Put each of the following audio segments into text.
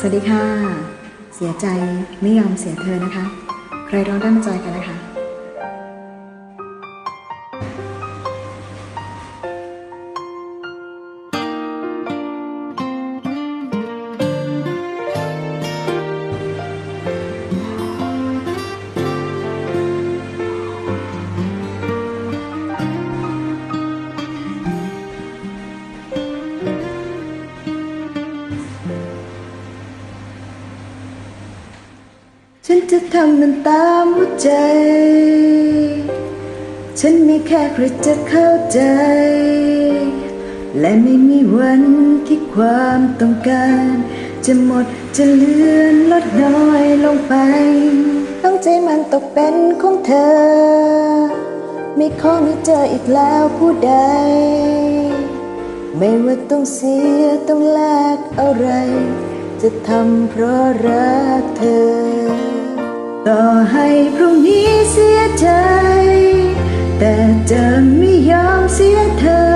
สวัสดีค่ะ เสียใจไม่ยอมเสียเธอนะคะ ใครร้องได้มาจอยกันนะคะ ฉันจะทำมันตามหัวใจ ฉันไมีแค่ใครจะเข้าใจ และไม่มีวันที่ความต้องการ จะหมดจะเลือนลดน้อยลงไป ต้องใจมันตกเป็นของเธอ ไม่ขอมีเจออีกแล้วผู้ใด ไม่ว่าต้องเสียต้องแลกอะไร จะทำเพราะรักเธอ ต่อให้พรุ่งนี้เสียใจ แต่จะไม่ยอมเสียเธอ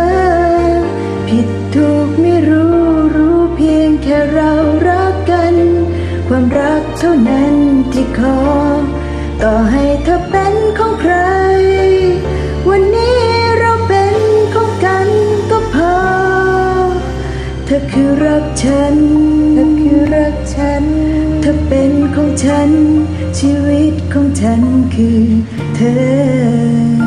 ผิดถูกไม่รู้รู้เพียงแค่เรารักกัน ความรักเท่านั้นที่ขอ ต่อให้เธอเป็นของใคร คือรักฉัน เธอคือรักฉัน เธอเป็นของฉัน ชีวิตของฉันคือเธอ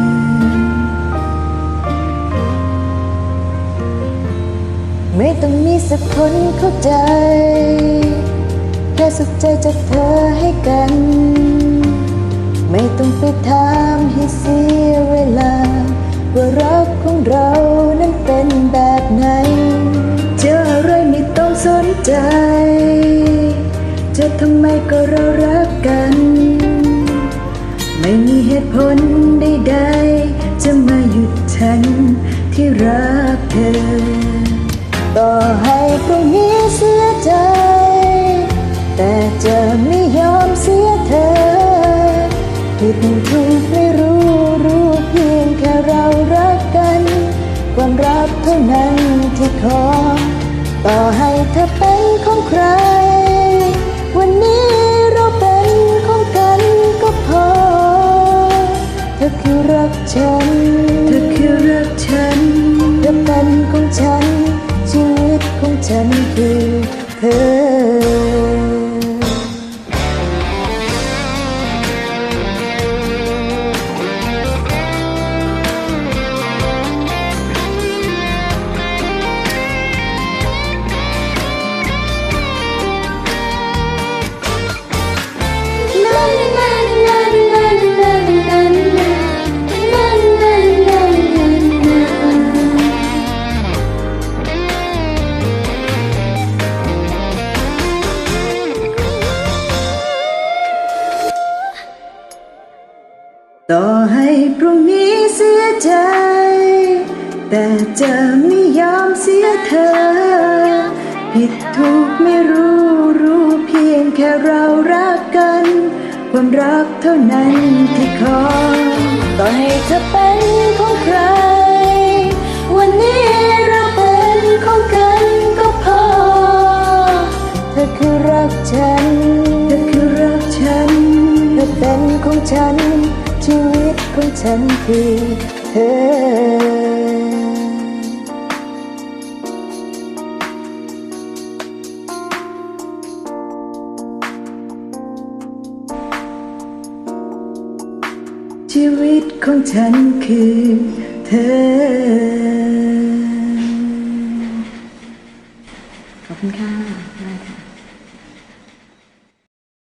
ไม่ต้องมีสักคนเข้าใจ แค่สุขใจจากเธอให้กัน ไม่ต้องไปถามให้เสีย ทำไมก็เรารักกัน ไม่มีเหตุผลใดๆ จะมาหยุดฉันที่รักเธอ ต่อให้พรุ่งนี้เสียใจ แต่จะไม่ยอมเสียเธอผิดถูกไม่รู้รู้เพียงแค่เรารักกัน ความรักเท่านั้นที่ขอ ต่อให้เธอเป็นของใคร ต่อให้พรุ่งนี้เสียใจ แต่จะไม่ยอมเสียเธอ ผิดถูกไม่รู้รู้เพียงแค่เรารักกัน ความรักเท่านั้นที่ขอต่อให้เธอเป็นของใคร วันนี้เราเป็นของกันก็พอ เธอคือรักฉัน เธอคือรักฉัน เธอเป็นของฉัน ชีวิตของฉันคือเธอชีวิตของฉันคือเธอ ขอบคุณค่ะ